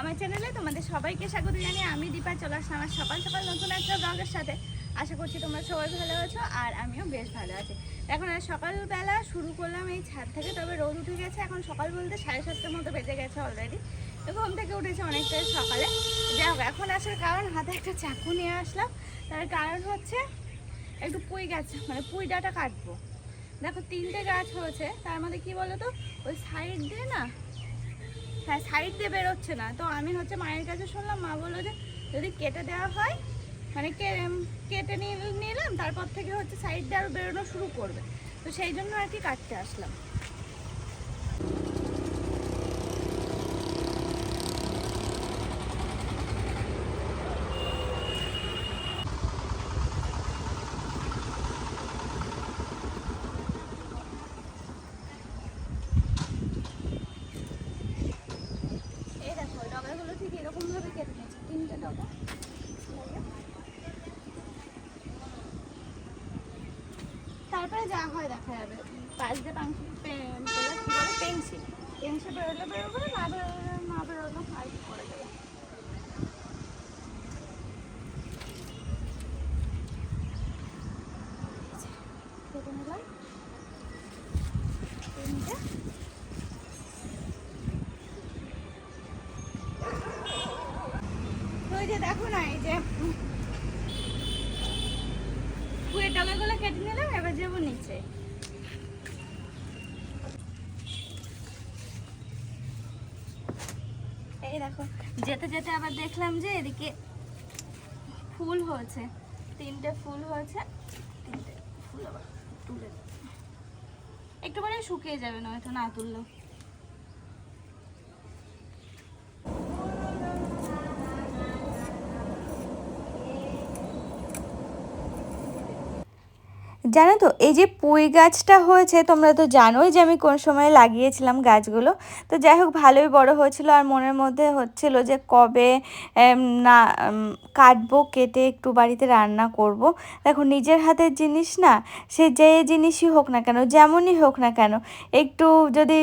আমার চ্যানেলে তোমাদের সবাইকে স্বাগত জানিয়ে আমি দীপা, চলে আসলাম আমার সকাল সকাল নতুন একটা ব্লগের সাথে। আশা করছি তোমরা সবাই ভালো আছো আর আমিও বেশ ভালো আছি। এখন আর সকালবেলা শুরু করলাম এই ছাদ থেকে, তবে রোদ উঠে গেছে। এখন সকাল বলতে সাড়ে সাতটার মতো বেজে গেছে অলরেডি ঘুম থেকে উঠেছে অনেকটাই সকালে। যাই হোক, এখন আসার কারণ, হাতে একটা চাকু নিয়ে আসলাম। তার কারণ হচ্ছে একটু পুঁই গাছ মানে পুঁই ডাটা কাটবো। দেখো তিনটে গাছ হয়েছে, তার মধ্যে কি বলো তো ওই সাইড দিয়ে না হ্যাঁ সাইড দিয়ে বেরোচ্ছে না। তো আমি হচ্ছে মায়ের কাছে শুনলাম, মা বলল যে যদি কেটে দেওয়া হয় মানে কেটে নিলাম, তারপর থেকে হচ্ছে সাইড দিয়ে আরও বেরোনো শুরু করবে। তো সেই জন্য আর কি কাটতে আসলাম এই দেখো ডগাগুলো ঠিক এরকমভাবে কেটে নিয়েছে তিনটে ডগা তারপরে যা হয় দেখা যাবে। পাশ দিয়ে পাংশি পেন্সিল। পেন্সিল বেরোলে বেরোবে, না বেরোলে না বেরোলে আর কি করে দেবে দেখো না, এই যে পুয়ের ডগাগুলো কেটে নিলাম, এবার যাব নিচে এই দেখো, যেতে যেতে আবার দেখলাম যে এদিকে ফুল হয়েছে, তিনটে ফুল হয়েছে, তিনটে ফুল আবার তুলে। একটু শুকিয়ে যাবে, নয়তো না তুললেও জানো তো, এই যে পুঁই গাছটা হয়েছে, তোমরা তো জানোই যে আমি কোন সময় লাগিয়েছিলাম গাছগুলো। তো যাই হোক, ভালোই বড় হয়েছিল আর মনের মধ্যে হচ্ছিল যে কবে না কাটবো, কেটে একটু বাড়িতে রান্না করব। দেখো, নিজের হাতের জিনিস না, সে যে জিনিসই হোক না কেন, যেমনই হোক না কেন, একটু যদি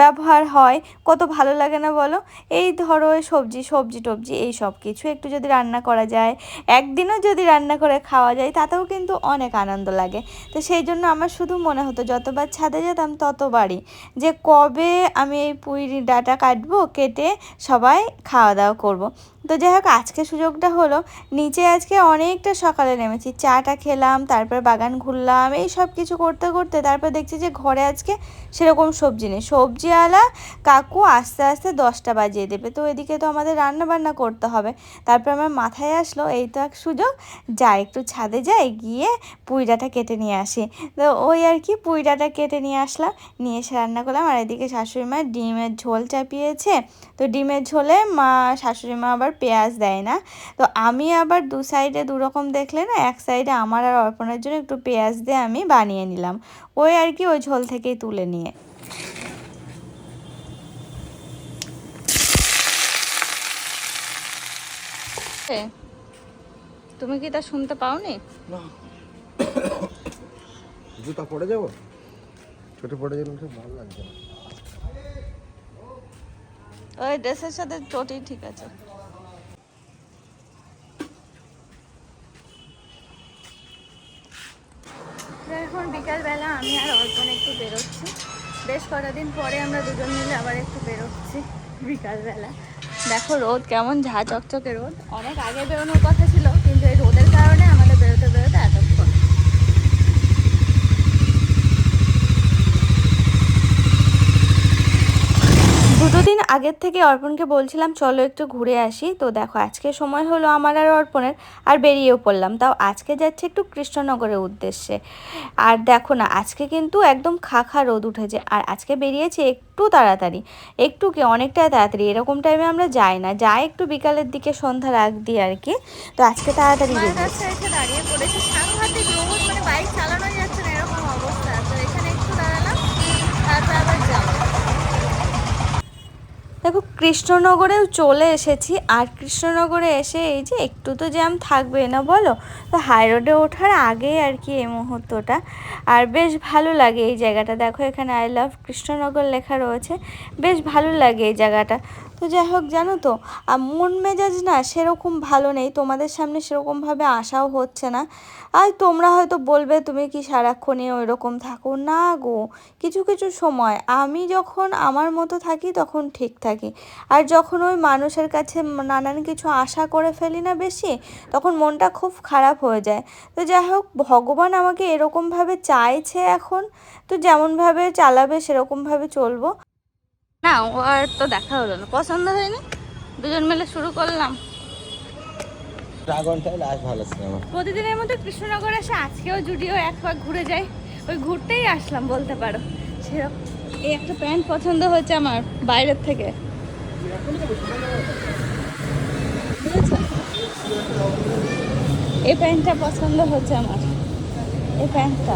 ব্যবহার হয়, কত ভালো লাগে না বলো? এই ধরো সবজি সবজি টবজি, এই সব কিছু একটু যদি রান্না করা যায়, একদিনও যদি রান্না করে খাওয়া যায়, তাতেও কিন্তু অনেক আনন্দ লাগে। তো সেই জন্য আমার শুধু মনে হতো, যতবার ছাদে যেতাম ততবারই যে কবে আমি এই পুঁই ডাটা কাটবো, কেটে সবাই খাওয়া দাওয়া করব। তো যাই হোক, আজকে সুযোগটা হলো, নিচে আজকে অনেকটা সকালে নেমেছি। চাটা খেলাম, তারপর বাগান ঘুরলাম, এই সব কিছু করতে করতে তারপর দেখছি যে ঘরে আজকে সেরকম সবজি নেই। সবজিওয়ালা কাকু আস্তে আস্তে দশটা বাজিয়ে দেবে। তো এদিকে তো আমাদের রান্না বান্না করতে হবে। তারপর আমার মাথায় আসলো, এই তো এক সুযোগ যাই একটু ছাদে যাই, গিয়ে পুইডাটা কেটে নিয়ে আসি। তো ওই আর কি, পুইডাটা কেটে নিয়ে আসলাম, নিয়ে এসে রান্না করলাম। আর এদিকে শাশুড়ি মা ডিমের ঝোল চাপিয়েছে। তো ডিমের ঝোলে মা, শাশুড়ি মা আবার পেঁয়াজ দেয় না। তো আমি আবার দু সাইডে দু রকম দেখলে না এক সাইডে আমার আর অর্পণের জন্য একটু পেঁয়াজ দিয়ে আমি বানিয়ে নিলাম। ওই আর কি ওই ঝোল থেকেই তুলে নিয়ে। তুমি কি তা শুনতে পাওনি? না। জুতা পরে যাব? ছোট পরে গেলে তো ভালো লাগছে ওই ড্রেসের সাথে চটি ঠিক আছে এখন বিকালবেলা আমি আর অল্পন একটু বেরোচ্ছি। বেশ কটা দিন পরে আমরা দুজন মিলে আবার একটু বেরোচ্ছি বিকালবেলা। দেখো রোদ কেমন, ঝা চকচকে রোদ। অনেক আগে বেরোনোর কথা ছিল কিন্তু এই রোদের কারণে আমাদের বেরোতে বেরোতে এতক্ষণ দুটো দিন আগের থেকে অর্পণকে বলছিলাম, চলো একটু ঘুরে আসি। তো দেখো, আজকে সময় হলো আমার আর অর্পণের, আর বেরিয়েও পড়লাম। তাও আজকে যাচ্ছে একটু কৃষ্ণনগরের উদ্দেশ্যে। আর দেখো না, আজকে কিন্তু একদম খাখা রোদ উঠেছে। আর আজকে বেরিয়েছে একটু তাড়াতাড়ি। একটু কি অনেকটাই তাড়াতাড়ি? এরকম টাইমে আমরা যাই না। যাই একটু বিকালের দিকে, সন্ধ্যার আগ দিয়ে আর কি। তো আজকে তাড়াতাড়ি দাঁড়িয়ে পড়েছে। দেখো, কৃষ্ণনগরেও চলে এসেছি। আর কৃষ্ণনগরে এসে এই যে একটু তো জ্যাম থাকবে না বলো? তো হাই রোডে ওঠার আগে আর কি এই মুহূর্তটা। আর বেশ ভালো লাগে এই জায়গাটা। দেখো এখানে আই লাভ কৃষ্ণনগর লেখা রয়েছে। বেশ ভালো লাগে এই জায়গাটা। তো যাই হোক, জানো তো, আর মন মেজাজ না সেরকম ভালো নেই, তোমাদের সামনে সেরকমভাবে আসাও হচ্ছে না। আর তোমরা হয়তো বলবে, তুমি কি সারাক্ষণই ওই রকম থাকো? না গো, কিছু কিছু সময় আমি যখন আমার মতো থাকি, তখন ঠিক থাকি। আর যখন ওই মানুষের কাছে নানান কিছু আশা করে ফেলি না বেশি, তখন মনটা খুব খারাপ হয়ে যায়। তো যাই হোক, ভগবান আমাকে এরকমভাবে চাইছে এখন, তো যেমনভাবে চালাবে, সেরকমভাবে চলবো। না ও আর তো দেখা হলো না পছন্দ হয়নি। দুজন মিলে শুরু করলাম। ড্রাগনটাই লাস্ট ভালো সিনেমা প্রতিদিনের মতো কৃষ্ণনগর এসে আজকেও জুডিও এক পাক ঘুরে যাই। ওই ঘুরতেই আসলাম বলতে পারো। সেরকম। এই একটা প্যান্ট পছন্দ হয়েছে আমার বাইরের থেকে। বুঝেছ? এই প্যান্টটা পছন্দ হচ্ছে আমার। এই প্যান্টটা।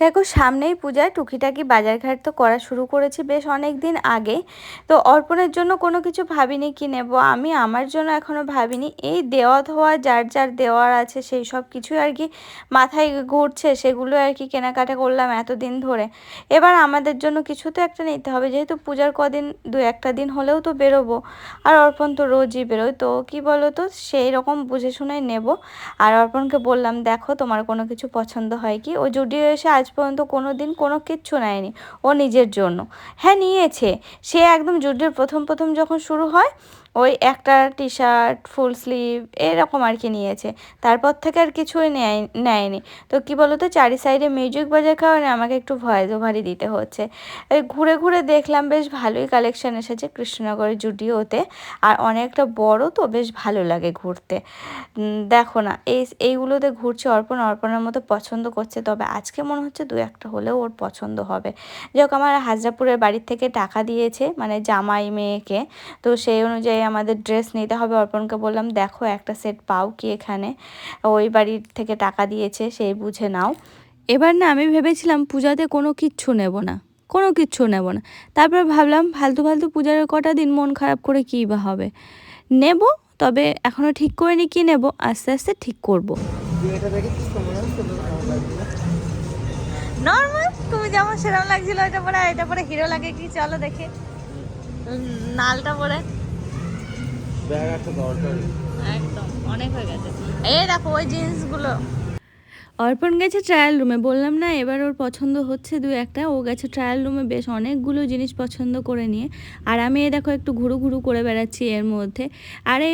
দেখো, সামনেই পূজায় টুকিটাকি বাজারঘাট তো করা শুরু করেছি বেশ অনেক দিন আগে। তো অর্পণের জন্য কোনো কিছু ভাবিনি কি নেব? আমি আমার জন্য এখনও ভাবিনি। এই দেওয়া ধোয়া যার যার দেওয়ার আছে, সেই সব কিছুই আর কি মাথায় ঘুরছে, সেগুলো আর কি কেনাকাটা করলাম এতদিন ধরে। এবার আমাদের জন্য কিছু তো একটা নিতে হবে, যেহেতু পূজার কদিন, দু একটা দিন হলেও তো বেরোবো। আর অর্পণ তো রোজই বেরোয়, তো কি বলো তো সেই রকম বুঝে শুনে নেব। আর অর্পণকে বললাম, দেখো, তোমার কোনো কিছু পছন্দ হয় কি? ও জুডিও এসে আজ পর্যন্ত কোনো দিন কোনো কিচ্ছু নেয়নি, ও নিজের জন্য। হ্যাঁ নিয়েছে। সে একদম যুদ্ধের প্রথম প্রথম যখন শুরু হয় ওই একটা টি শার্ট ফুল স্লিভ এরকম আর কি নিয়েছে। তারপর থেকে আর কিছুই নেয়, নেয়নি। তো কি বলো তো চারি সাইডে মিউজিক বাজার কারণে আমাকে একটু ভয়েস ওভারই দিতে হচ্ছে। ঘুরে ঘুরে দেখলাম, বেশ ভালোই কালেকশন এসেছে কৃষ্ণনগরের জুডিওতে। আর অনেকটা বড় তো, বেশ ভালো লাগে ঘুরতে। দেখো না, এই, এইগুলোতে ঘুরছে অর্পণ, অর্পণের মতো পছন্দ করছে। তবে আজকে মনে হচ্ছে দু একটা হলেও ওর পছন্দ হবে। যাই আমার হাজরাপুরের বাড়ির থেকে টাকা দিয়েছে মানে জামাই মেয়েকে। তো সেই অনুযায়ী আমাদের ড্রেস নিতে হবে। অর্পণকে বললাম দেখো একটা সেট পাও কি এখানে? ওই বাড়ির থেকে টাকা দিয়েছে সেই বুঝে নাও। এবার না আমি ভেবেছিলাম পূজাতে কোনো কিচ্ছু নেব না কোনো কিচ্ছু নেব না। তারপর ভাবলাম ফালতু ফালতু পূজার কটা দিন মন খারাপ করে কী বা হবে? নেব তবে এখনও ঠিক করিনি কী নেব আস্তে আস্তে ঠিক করব। তুই নর্মাল তুমি যেমন সেরকম লাগছিল এটা পরে এটা পরে হিরো লাগে কি? চলো দেখে। নালটা পরে। ব্যাগ একটা দরকার। একদম অনেক হয়ে গেছে। এই দেখো ওই জিন্সগুলো। অর্পণ গেছে ট্রায়াল রুমে বললাম, না, এবার ওর পছন্দ হচ্ছে দু একটা। ও গেছে ট্রায়াল রুমে বেশ অনেকগুলো জিনিস পছন্দ করে নিয়ে। আর আমি দেখো একটু ঘুরু ঘুরু করে বেড়াচ্ছি এর মধ্যে। আরে,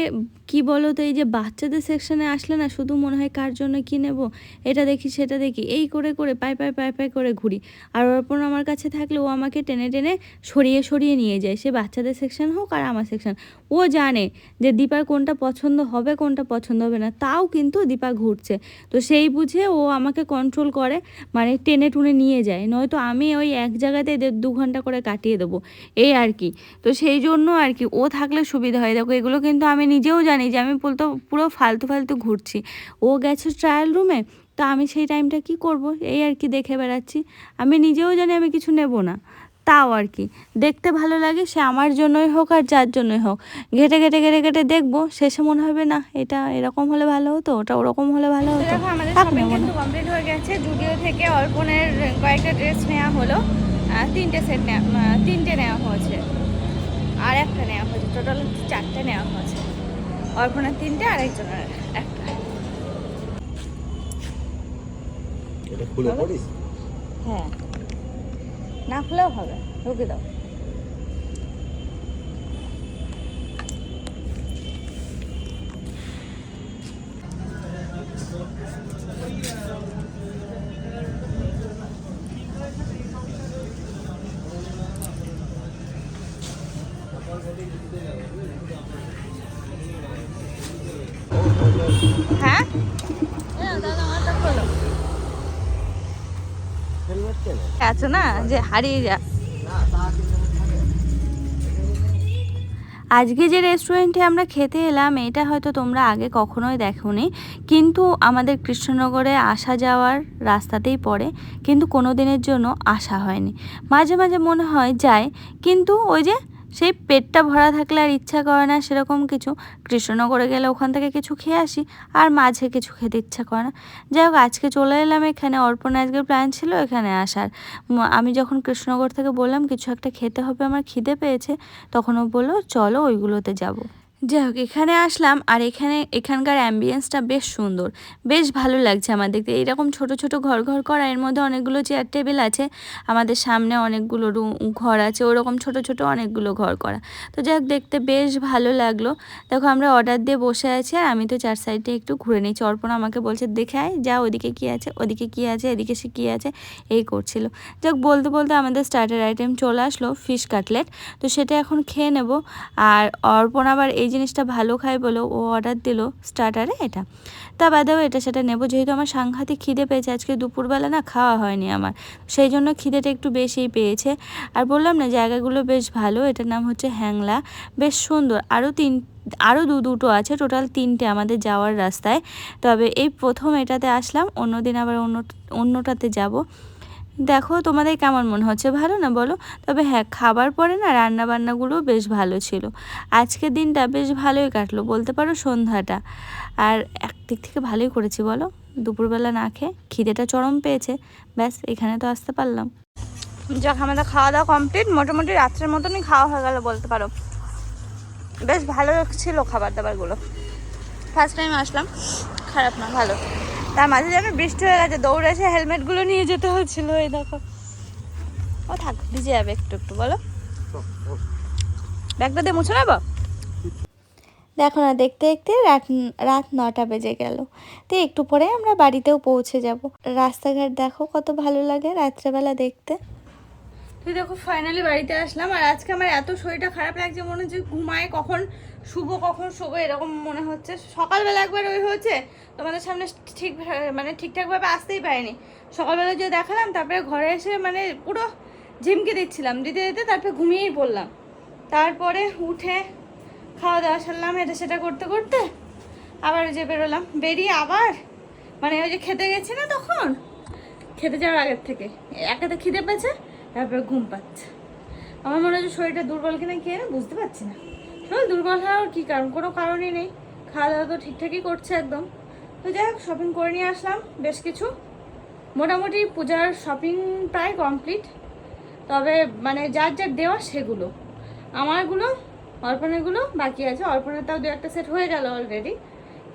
কি বলো তো, এই যে বাচ্চাদের সেকশনে আসলে না শুধু মনে হয় কার জন্য কী নেব? এটা দেখি, সেটা দেখি। এই করে করে পাই পাই পাই পাই করে ঘুরি। আর অর্পণ আমার কাছে থাকলে ও আমাকে টেনে টেনে সরিয়ে সরিয়ে নিয়ে যায়। সে বাচ্চাদের সেকশন হোক আর আমার সেকশন ও জানে যে দীপার কোনটা পছন্দ হবে, কোনটা পছন্দ হবে না, তাও কিন্তু দীপা ঘুরছে। তো সেই বুঝে ও আমাকে কন্ট্রোল করে মানে টেনে টুনে নিয়ে যায়। নয়তো আমি ওই এক জায়গাতে দেড় দু ঘণ্টা করে কাটিয়ে দেবো। এই আর কি। তো সেই জন্য আর কি, ও থাকলে সুবিধা হয়। দেখো, এগুলো কিন্তু আমি নিজেও জানি যে আমি বলতো পুরো ফালতু ফালতু ঘুরছি। ও গেছে ট্রায়াল রুমে তা আমি সেই টাইমটা কি করব? এই আর কি দেখে বেড়াচ্ছি। আমি নিজেও জানি আমি কিছু নেব না। তাও আর কি। দেখতে ভালো লাগে সে আমার জন্যই হোক আর যার জন্যই হোক। ঘেটে ঘেটে ঘেটে ঘেটে দেখব শেষে মনে হবে না এটা এরকম হলে ভালো হতো ওটা ওরকম হলে ভালো হতো। দেখো আমাদের থাক শপিং নেব না। কিন্তু কমপ্লিট হয়ে গেছে। জুডিও থেকে অর্পণের কয়েকটা ড্রেস নেওয়া হলো তিনটে সেট নেওয়া তিনটে নেওয়া হয়েছে। আর একটা নেওয়া হয়েছে টোটাল চারটে নেওয়া হয়েছে। অর্পণের তিনটে আর একজনের একটা। এটা খুলে পড়িস? হ্যাঁ। না খুলেও হবে ঢুকে দাও। হ্যাঁ? হ্যাঁ, দাদা আছে না? যে হারিয়ে যা আজকে যে রেস্টুরেন্টে আমরা খেতে এলাম, এটা হয়তো তোমরা আগে কখনোই দেখোনি। কিন্তু আমাদের কৃষ্ণনগরে আসা যাওয়ার রাস্তাতেই পড়ে। কিন্তু কোনো দিনের জন্য আসা হয়নি। মাঝে মাঝে মনে হয় যায়। কিন্তু ওই যে সেই পেটটা ভরা থাকলে আর ইচ্ছা করে না সেরকম কিছু। কৃষ্ণনগরে গেলে ওখান থেকে কিছু খেয়ে আসি, আর মাঝে কিছু খেতে ইচ্ছা করে না। যাই হোক, আজকে চলে এলাম এখানে, অর্পণ আজকের প্ল্যান ছিল এখানে আসার। আমি যখন কৃষ্ণনগর থেকে বললাম, কিছু একটা খেতে হবে, আমার খিদে পেয়েছে, তখন ও বলল, চলো ওইগুলোতে যাব। যাই হোক এখানে আসলাম আর এখানে এখানকার অ্যাম্বিয়েন্সটা বেশ সুন্দর। বেশ ভালো লাগছে আমার দেখতে। এইরকম ছোট ছোট ঘর ঘর করা, এর মধ্যে অনেকগুলো চেয়ার টেবিল আছে। আমাদের সামনে অনেকগুলো রুম ঘর আছে। ওরকম ছোট ছোট অনেকগুলো ঘর করা। তো যাই দেখতে বেশ ভালো লাগল। দেখো, আমরা অর্ডার দিয়ে বসে আছি আর আমি তো চার সাইডে একটু ঘুরে নিচ্ছি অর্পণ আমাকে বলছে, দেখে আয়, যা, ওদিকে কী আছে, ওদিকে কী আছে, এদিকে সে কী আছে। এই করছিল। যাক বলতে বলতে আমাদের স্টার্টার আইটেম চলে আসলো ফিশ কাটলেট তো সেটা এখন খেয়ে নেব। আর অর্পণ আবার এই জিনিসটা ভালো খায় বলে ও অর্ডার দিল স্টার্টারে এটা। তা বাদেও এটা সেটা নেব, যেহেতু আমার সাংঘাতিক খিদে পেয়েছে, আজকে দুপুরবেলা না খাওয়া হয়নি আমার। সেই জন্য খিদেটা একটু বেশিই পেয়েছে। আর বললাম না, জায়গাগুলো বেশ ভালো, এটার নাম হচ্ছে হ্যাংলা। বেশ সুন্দর আরও তিন আরও দু দুটো আছে টোটাল তিনটে আমাদের যাওয়ার রাস্তায়। তবে এই প্রথম এটাতে আসলাম, অন্যদিন আবার অন্য, অন্যটাতে যাব। দেখো তোমাদের কেমন মনে হচ্ছে? ভালো না বলো? তবে হ্যাঁ খাবার পরে না রান্না বান্নাগুলো বেশ ভালো ছিল। আজকের দিনটা বেশ ভালোই কাটলো, বলতে পারো সন্ধ্যাটা। আর একদিক থেকে ভালোই করেছি বলো? দুপুরবেলা না খেয়ে খিদেটা চরম পেয়েছে। ব্যাস, এখানে তো আসতে পারলাম। যাক, আমাদের খাওয়া দাওয়া কমপ্লিট মোটামুটি রাত্রের মতনই খাওয়া হয়ে গেল, বলতে পারো। বেশ ভালো ছিল খাবার দাবারগুলো ফার্স্ট টাইম আসলাম। খারাপ না, ভালো। তার মাঝে যেন বৃষ্টি হয়ে গেছে, দৌড়ে এসে হেলমেটগুলো নিয়ে যেতে হচ্ছিল এই দেখো। ও থাক, ভিজে যাবে একটু একটু, বলো। ব্যাগটা দিয়ে মুছে নেব? দেখো না, দেখতে দেখতে রাত রাত নটা বেজে গেল। তো একটু পরে আমরা বাড়িতেও পৌঁছে যাব। রাস্তাঘাট দেখো কত ভালো লাগে রাত্রেবেলা দেখতে। তুই দেখো ফাইনালি বাড়িতে আসলাম আর আজকে আমার এত শরীরটা খারাপ লাগছে, মনে হচ্ছে ঘুমায় কখন শুভ কখন শুভ এরকম মনে হচ্ছে। সকালবেলা একবার ওই হয়েছে, তোমাদের সামনে ঠিক মানে ঠিকঠাকভাবে আসতেই পারিনি। সকালবেলা যে দেখালাম, তারপরে ঘরে এসে মানে পুরো ঝিমকে দিচ্ছিলাম, দিতে দিতে তারপরে ঘুমিয়েই পড়লাম। তারপরে উঠে খাওয়া দাওয়া সারলাম, এটা সেটা করতে করতে আবার যে বেরোলাম। বেরিয়ে আবার মানে ওই যে খেতে গেছি না তখন, খেতে যাওয়ার আগের থেকে। একাতে খিদে পেয়েছে তারপরে ঘুম পাচ্ছে। আমার মনে হচ্ছে শরীরটা দুর্বল কিনা কি না বুঝতে পারছি না। শরীর দুর্বল হওয়ার কী কারণ? কোনো কারণই নেই। খাওয়া দাওয়া তো ঠিকঠাকই করছে একদম। তো যাই হোক শপিং করে নিয়ে আসলাম বেশ কিছু। মোটামুটি পূজার শপিং প্রায় কমপ্লিট তবে মানে যার যার দেওয়া সেগুলো। আমারগুলো, অর্পণেরগুলো বাকি আছে। অর্পণের তাও দু একটা সেট হয়ে গেল অলরেডি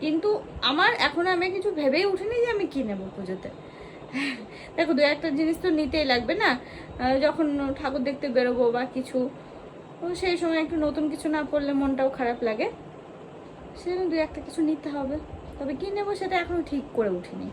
কিন্তু আমার এখন আমি কিছু ভেবেই উঠিনি যে আমি কী নেব পুজোতে। দেখো, দু একটা জিনিস তো নিতেই লাগবে না? যখন ঠাকুর দেখতে বেরোবো বা কিছু সেই সময় একটু নতুন কিছু না পড়লে মনটাও খারাপ লাগে। সেজন্য দু একটা কিছু নিতে হবে। তবে কী নেব সেটা এখনও ঠিক করে উঠিনি।